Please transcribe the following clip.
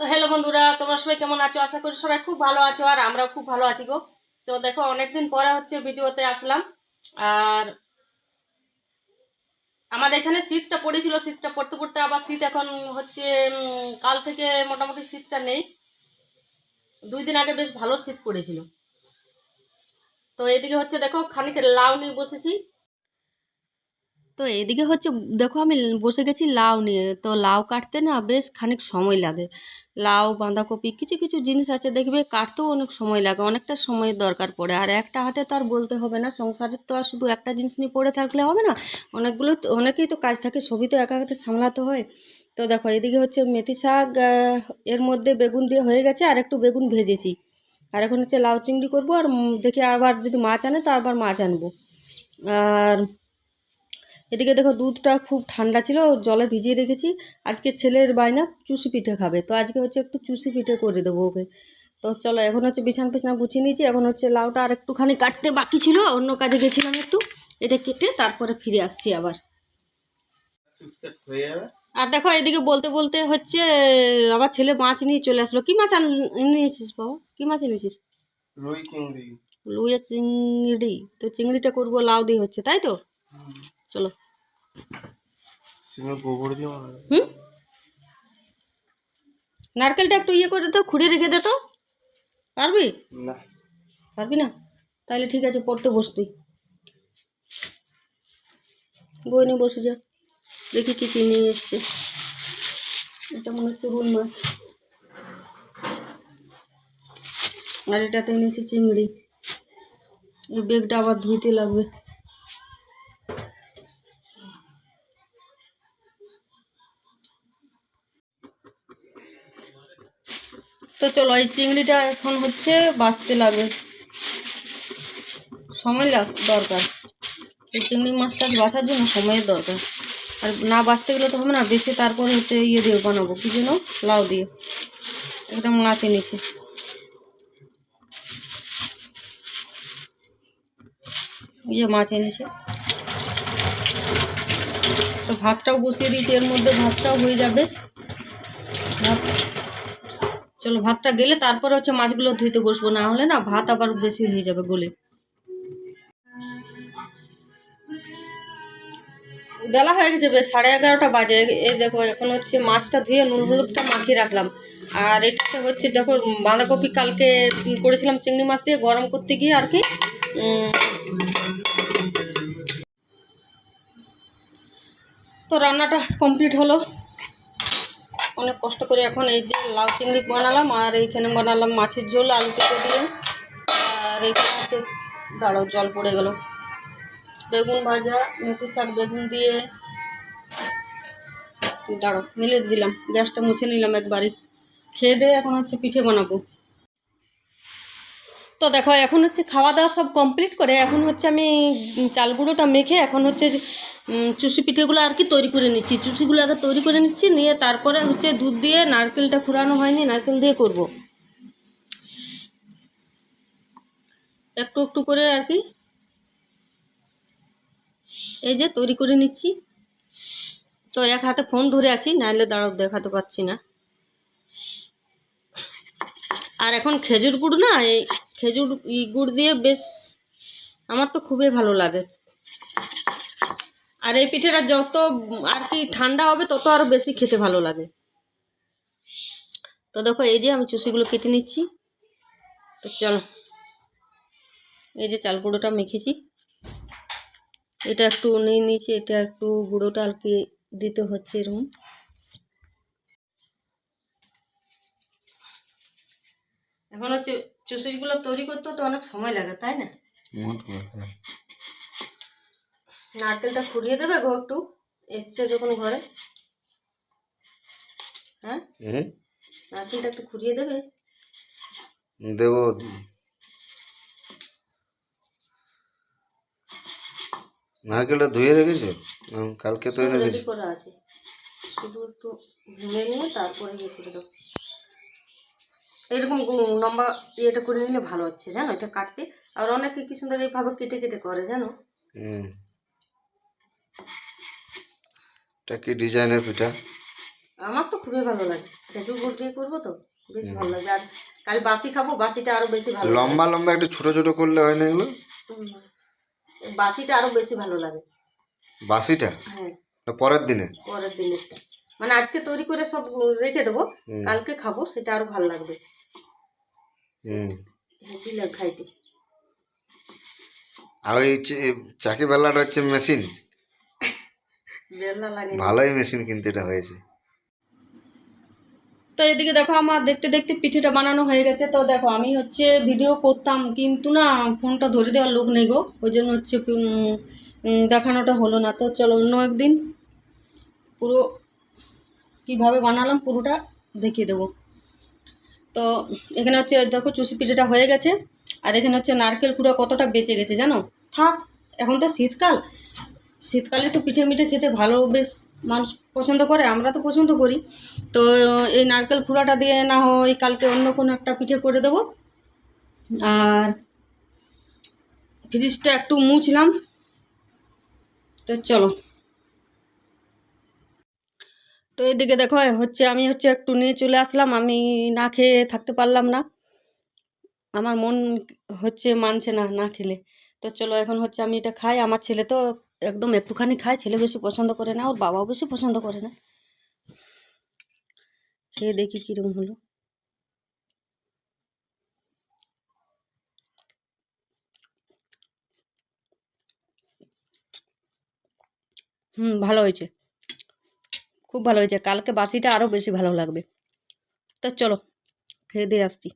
তো হ্যালো বন্ধুরা, তোমরা সবাই কেমন আছো? আশা করি সবাই খুব ভালো আছো আর আমরাও খুব ভালো আছি গো। তো দেখো, অনেকদিন পরে হচ্ছে ভিডিওতে আসলাম। আর আমাদের এখানে শীতটা পড়েছিল, শীতটা পড়তে পড়তে আবার শীত এখন হচ্ছে কাল থেকে মোটামুটি শীতটা নেই। দুই দিন আগে বেশ ভালো শীত পড়েছিল। তো এদিকে হচ্ছে দেখো খানিক লাউ নিয়ে বসেছি। তো এদিকে হচ্ছে, দেখো আমি বসে গেছি লাউ নিয়ে। তো লাউ কাটতে না বেশ খানিক সময় লাগে। লাউ, বাঁধাকপি কিছু কিছু জিনিস আছে দেখবে কাটতেও অনেক সময় লাগে, অনেকটা সময়ের দরকার পড়ে। আর একটা হাতে তো আর বলতে হবে না সংসারের তো আর শুধু একটা জিনিস নিয়ে পড়ে থাকলে হবে না। অনেকগুলো অনেকেই তো কাজ থাকে, সবই তো একা হাতে সামলাতে হয়। তো দেখো এদিকে হচ্ছে মেথি শাক এর মধ্যে বেগুন দিয়ে হয়ে গেছে, আর একটু বেগুন ভেজেছি। আর এখন হচ্ছে লাউ চিংড়ি করব, আর দেখি আবার যদি মাছ আনে তো আবার মাছ আনব। আর এদিকে দেখো দুধটা খুব ঠান্ডা ছিল জলে ভিজিয়ে রেখেছি। আজকে ছেলের বায়না চুষি পিঠে খাবে তো আজকে হচ্ছে একটু চুষি পিঠে করে দেবো ওকে। তো চলো এখন হচ্ছে বিছানা পিছানা গুছিয়ে নিয়েছি এখন হচ্ছে লাউটা আর একটুখানি কাটতে বাকি ছিল অন্য কাজে গেছিলাম একটু এটা কেটে তারপরে ফিরে আসছি আবার। আর দেখো এদিকে বলতে বলতে হচ্ছে আমার ছেলে মাছ নিয়ে চলে আসলো। কি মাছ এনেছিস বাবা? কি মাছ এনেছিস? রুই চিংড়ি। লুইয়া চিংড়ি তো চিংড়িটা করব লাউ দিয়ে হচ্ছে তাই তো? চলো। হুম? নারকেলটা একটু ইয়ে করে তো খুঁড়ে রেখে দে তো। পারবি? না। পারবি না? তাহলে ঠিক আছে পড়তে বস তুই। বই নিয়ে বসে যা। দেখি কি কি নিয়ে এসছে। এটা মনে হচ্ছে রুই মাছ। আর এটাতে এনেছি চিংড়ি। এই বেগটা আবার ধুইতে লাগবে। তো চলো, এই চিংড়িটা এখন হচ্ছে বাঁচতে লাগবে। সময় লাগ, দরকার। এই চিংড়ি মাছটা বাঁচার জন্য সময়ের দরকার। আর না বাঁচতে গেলে তো হবে না, বেশি তারপরে হচ্ছে ইয়ে দিয়ে বানাবো, কি যেন, লাউ দিয়ে। একটা মাছ এনেছি। এই যে মাছ এনেছে। তো ভাতটাও বসিয়ে দিয়েছি, এর মধ্যে ভাতটাও হয়ে যাবে। ভাত চলো, ভাতটা গেলে তারপরে হচ্ছে মাছগুলো ধুইতে বসবো, না হলে না ভাত আবার বেশি হয়ে যাবে গলে। বেলা হয়ে গেছে বেশ, সাড়ে এগারোটা বাজে। এই দেখো, এখন হচ্ছে মাছটা ধুয়ে নুন হলুদটা মাখিয়ে রাখলাম। আর এটা হচ্ছে দেখো, বাঁধাকপি কালকে করেছিলাম চিংড়ি মাছ দিয়ে, গরম করতে গিয়ে আর কি তো রান্নাটা কমপ্লিট হলো। অনেক কষ্ট করে এখন এই যে লাউ চিংড়ি বানালাম আর এইখানে বানালাম মাছের ঝোল, আলু কেটে দিয়ে। আর এইখানে হচ্ছে, দাঁড়াও, জল পড়ে গেল। বেগুন ভাজা, মেথি শাক, বেগুন দিয়ে। দাঁড়াও, মিলে দিলাম, গ্যাসটা মুছে নিলাম একবারই খেয়ে দিয়ে এখন হচ্ছে পিঠে বানাবো। তো দেখো, এখন হচ্ছে খাওয়া দাওয়া সব কমপ্লিট করে এখন হচ্ছে আমি চাল গুঁড়োটা মেখে এখন হচ্ছে চুষি পিঠেগুলো আর কি তৈরি করে নিচ্ছি। চুষিগুলো আগে তৈরি করে নিচ্ছি, নিয়ে তারপরে হচ্ছে দুধ দিয়ে নারকেলটা ফুরানো হয়নি, নারকেল দিয়ে করব। একটু একটু করে আর কি। এই যে তৈরি করে নিচ্ছি। তো এক হাতে ফোন ধরে আছি, নাহলে দাঁড়াও, দেখাতে পাচ্ছি না। আর এখন খেজুর গুড় না, এই খেজুর গুড় দিয়ে বেশ আমার তো খুবই ভালো লাগে। আর এই পিঠেটা যত আর কি ঠান্ডা হবে, তত আরও বেশি খেতে ভালো লাগে। তো দেখো, এই যে আমি চুষিগুলো কেটে নিচ্ছি। তো চলো, এই যে চাল গুঁড়োটা মেখেছি। এটা একটু নিয়ে নিয়েছি, এটা একটু গুঁড়োটা আর কি দিতে হচ্ছে এরকম। এখন হচ্ছে চুষিগুলো তৈরি করতে তো অনেক সময় লাগে তাই না? নারকেলটা ফুরিয়ে দেবে গো একটু? এসছে যখন ঘরে। হ্যাঁ? নারকেলটা একটু ফুরিয়ে দেবে? দেব। নারকেলটা ধুয়ে রেখেছো? কালকে তো এনে করা আছে। শুধু একটু ভেঙে নিয়ে তারপরে ইয়ে করে দেবো। এরকম লম্বা ইয়েটা করে নিলে ভালো হচ্ছে জানো? এটা কাটতে। আর অনেকে কি সুন্দর এইভাবে কেটে কেটে করে জানো? এটা কি ডিজাইনের পিঠা? আমার তো খুবই ভালো লাগে। খেজুর গুড় দিয়ে করব তো বেশ ভালো লাগে আর কাল বাসি খাব বাসিটা আরও বেশি ভালো লম্বা লম্বা একটু ছোট ছোট করলে হয় না এগুলো? বাসিটা আরও বেশি ভালো লাগে। বাসিটা? হ্যাঁ। পরের দিনে? পরের দিনেরটা। মানে আজকে তৈরি করে সব রেখে দেবো কালকে খাব সেটা আরও ভালো লাগবে। খাইতে আর ওই চাকি বেলাটা হচ্ছে মেশিন। ভালোই মেশিন কিন্তু এটা হয়েছে। তো এদিকে দেখো আমার দেখতে দেখতে পিঠেটা বানানো হয়ে গেছে। তো দেখো আমি হচ্ছে ভিডিও করতাম কিন্তু না ফোনটা ধরে দেওয়ার লোক নেই গো। ওই জন্য হচ্ছে দেখানোটা হলো না। তো চলো অন্য একদিন পুরো কীভাবে বানালাম পুরোটা দেখিয়ে দেবো। তো এখানে হচ্ছে, দেখো চুষি পিঠেটা হয়ে গেছে, আর এখানে হচ্ছে নারকেল কুড়া কতটা বেঁচে গেছে জানো? থাক, এখন তো শীতকাল। শীতকালে তো পিঠে মিঠে খেতে ভালো, বেশ মানুষ পছন্দ করে, আমরা তো পছন্দ করি। তো এই নারকেল খুঁড়াটা দিয়ে না হয় কালকে অন্য কোনো একটা পিঠে করে দেবো। আর ফ্রিজটা একটু মুছলাম। তো চলো। তো এদিকে দেখো হচ্ছে আমি হচ্ছে একটু নিয়ে চলে আসলাম, আমি না খেয়ে থাকতে পারলাম না। আমার মন হচ্ছে মানছে না না খেলে। তো চলো এখন হচ্ছে আমি এটা খাই, আমার ছেলে তো একদম একটুখানি খায়, ছেলে বেশি পছন্দ করে না, ওর বাবাও বেশি পছন্দ করে না। খেয়ে দেখি কীরকম হলো। হুম, ভালো হয়েছে। খুব ভালো হয়েছে। কালকে বাসিটা আরও বেশি ভালো লাগবে। তো চলো খেয়ে দিয়ে আসছি।